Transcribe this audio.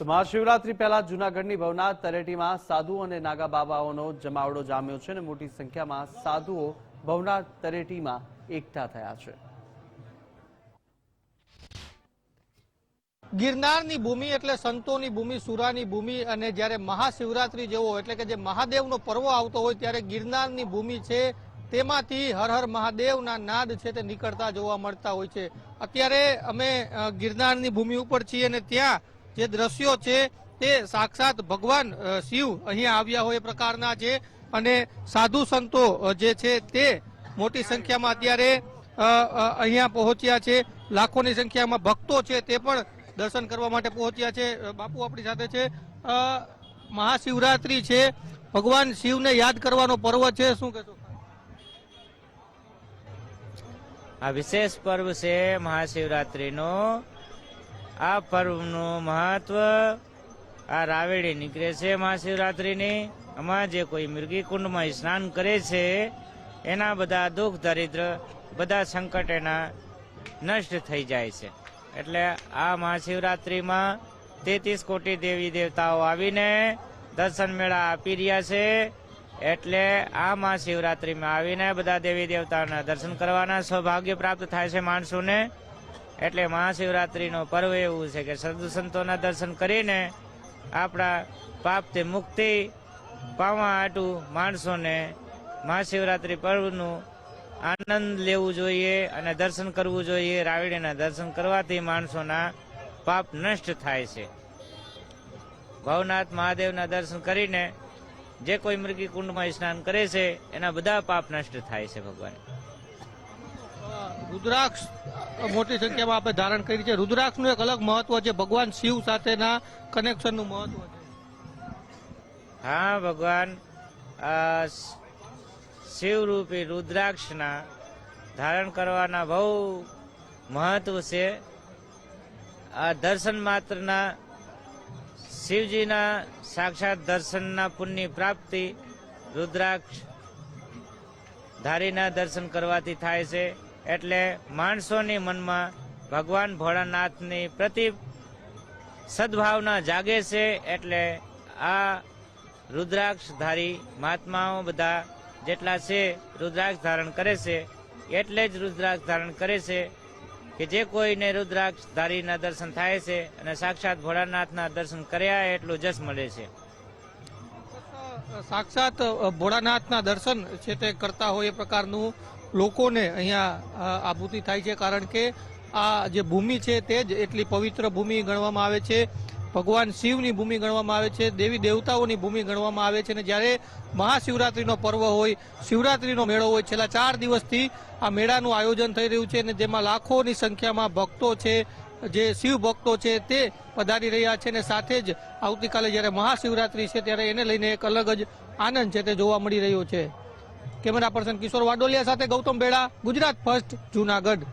મહાશિવરાત્રી પહેલા જૂનાગઢની ભવનાથ તળેટીમાં સાધુ અને નાગા બાબાઓનો જમાવડો જામ્યો છે અને મોટી સંખ્યામાં સાધુઓ ભવનાથ તળેટીમાં એકઠા થયા છે. ગિરનારની ભૂમિ એટલે સંતોની ભૂમિ, સુરાની ભૂમિ અને જ્યારે મહાશિવરાત્રી જેવો એટલે કે જે મહાદેવનો પર્વ આવતો હોય ત્યારે ગિરનારની ભૂમિ છે તેમાંથી હર હર મહાદેવના નાદ છે તે નીકળતા જોવા મળતા હોય છે. અત્યારે અમે ગિરનારની ભૂમિ ઉપર છીએ અને ત્યાં જે દ્રશ્યો છે તે સાક્ષાત ભગવાન શિવ અહીંયા આવ્યા હોય એ પ્રકારના છે. અને સાધુ સંતો જે છે તે મોટી સંખ્યામાં અત્યારે અહીંયા પહોંચ્યા છે. લાખોની સંખ્યામાં ભક્તો છે તે પણ દર્શન કરવા માટે પહોંચ્યા છે. બાપુ આપણી સાથે છે. મહાશિવરાત્રી છે. ભગવાન શિવને યાદ કરવાનો પર્વ છે. શું કહેશો? આ વિશેષ પર્વ છે મહાશિવરાત્રિનો. આ પર્વનું મહત્વ આ રાવેડી નીકળે છે મહાશિવરાત્રિની. આમાં જે કોઈ મૃગી કુંડમાં સ્નાન કરે છે, એના બધા દુઃખ, દરિદ્ર બધા સંકટ એના નષ્ટ થઈ જાય છે. એટલે આ મહાશિવરાત્રિમાં તેત્રીસ કોટી દેવી દેવતાઓ આવીને દર્શન મેળા આપી રહ્યા છે. એટલે આ મહાશિવરાત્રિમાં આવીને બધા દેવી દેવતાઓના દર્શન કરવાના સૌભાગ્ય પ્રાપ્ત થાય છે માણસોને. એટલે મહાશિવરાત્રિનો પર્વ એવું છે કે સદુ સંતોના દર્શન કરીને આપણા પાપથી મુક્તિ પામવા આટું માણસોને મહાશિવરાત્રિ પર્વનું આનંદ લેવું જોઈએ અને દર્શન કરવું જોઈએ. રાવડીના દર્શન કરવાથી માણસોના પાપ નષ્ટ થાય છે. ભવનાથ મહાદેવના દર્શન કરીને જે કોઈ મૃગી કુંડમાં સ્નાન કરે છે, એના બધા પાપ નષ્ટ થાય છે ભગવાન. રુદ્રાક્ષ મોટી સંખ્યામાં આપણે ધારણ કરી છે. રુદ્રાક્ષનું એક અલગ મહત્વ છે. ભગવાન શિવ સાથેના કનેક્શનનું મહત્વ છે. હા, ભગવાન શિવરૂપી રુદ્રાક્ષના ધારણ કરવાના બહુ મહત્વ છે. આ દર્શન માત્રના શિવજીના સાક્ષાત દર્શનના પુણ્ય પ્રાપ્તિ રુદ્રાક્ષ ધારીના દર્શન કરવાથી થાય છે. એટલે માણસોની મનમાં ભગવાન ભોળાનાથની પ્રતિ સદભાવના જાગે છે એટલે આ રુદ્રાક્ષધારી મહાત્માઓ બધા જેટલા છે રુદ્રાક્ષ ધારણ કરે છે, એટલે જ રુદ્રાક્ષ ધારણ કરે છે કે જે કોઈને રુદ્રાક્ષ ધારીના દર્શન થાય છે અને સાક્ષાત ભોળાનાથના દર્શન કર્યા એટલું જસ મળે છે. સાક્ષાત ભોળાનાથના દર્શન છે તે કરતા હોય એ પ્રકારનું લોકોને અહીંયા આભૂતિ થાય છે કારણ કે આ જે ભૂમિ છે તે જ એટલી પવિત્ર ભૂમિ ગણવામાં આવે છે. ભગવાન શિવની ભૂમિ ગણવામાં આવે છે, દેવી દેવતાઓની ભૂમિ ગણવામાં આવે છે અને જ્યારે મહાશિવરાત્રિનો પર્વ હોય, શિવરાત્રિનો મેળો હોય, છેલ્લા ચાર દિવસથી આ મેળાનું આયોજન થઈ રહ્યું છે અને જેમાં લાખોની સંખ્યામાં ભક્તો છે, જે શિવ ભક્તો છે તે પધારી રહ્યા છે અને સાથે જ આવતીકાલે જ્યારે મહાશિવરાત્રિ છે ત્યારે એને લઈને એક અલગ જ આનંદ છે તે જોવા મળી રહ્યો છે. કેમેરા પર્સન કિશોર વાડોલિયા સાથે ગૌતમ બેડા ગુજરાત ફર્સ્ટ જુનાગઢ.